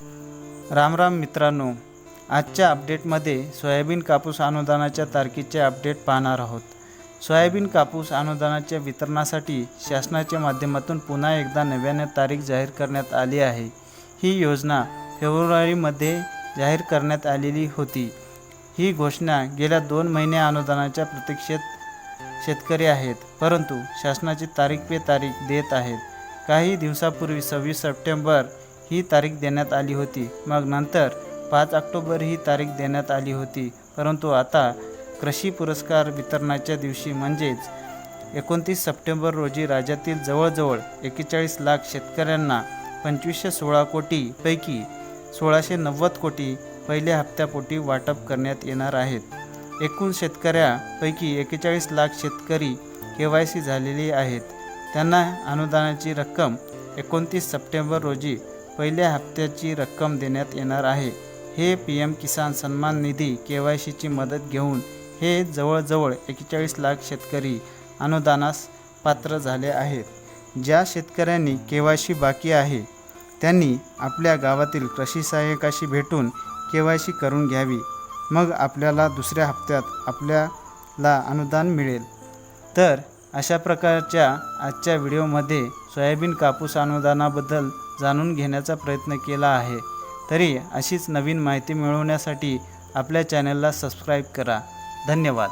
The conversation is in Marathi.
राम राम मित्रांनो आजच्या अपडेटमध्ये सोयाबीन कापूस अनुदानाच्या तारखेचे अपडेट पाहणार आहोत. सोयाबीन कापूस अनुदानाच्या वितरणासाठी शासनाच्या माध्यमातून पुन्हा एकदा नव्याने तारीख जाहीर करण्यात आली आहे. ही योजना फेब्रुवारीमध्ये जाहीर करण्यात आलेली होती. ही घोषणा गेल्या दोन महिने अनुदानाच्या प्रतीक्षेत शेतकरी आहेत परंतु शासनाची तारीख पे तारीख देत आहेत. काही दिवसापूर्वी सव्वीस सप्टेंबर ही तारीख देण्यात आली होती. मग नंतर पाच ऑक्टोबर ही तारीख देण्यात आली होती. परंतु आता कृषी पुरस्कार वितरणाच्या दिवशी म्हणजेच एकोणतीस सप्टेंबर रोजी राज्यातील जवळजवळ एक्केचाळीस लाख शेतकऱ्यांना पंचवीसशे सोळा कोटीपैकी सोळाशे नव्वद कोटी पहिल्या हप्त्यापोटी वाटप करण्यात येणार आहेत. एकूण शेतकऱ्यापैकी एक्केचाळीस लाख शेतकरी के वाय सी झालेले आहेत. त्यांना अनुदानाची रक्कम एकोणतीस सप्टेंबर रोजी पहिल्या हप्त्याची रक्कम देण्यात येणार आहे. हे पी एम किसान सन्मान निधी के वाय सीची मदत घेऊन हे जवळजवळ एक्केचाळीस लाख शेतकरी अनुदानास पात्र झाले आहेत. ज्या शेतकऱ्यांनी के वाय सी बाकी आहे त्यांनी आपल्या गावातील कृषी सहाय्यकाशी भेटून के वाय सी करून घ्यावी. मग आपल्याला दुसऱ्या हप्त्यात आपल्याला अनुदान मिळेल. तर अशा प्रकारच्या आजच्या व्हिडिओमध्ये सोयाबीन कापूस अनुदानाबद्दल जाणून घेण्याचा प्रयत्न केला आहे. तरी अशीच नवीन माहिती मिळवण्यासाठी आपल्या चॅनलला सबस्क्राईब करा. धन्यवाद.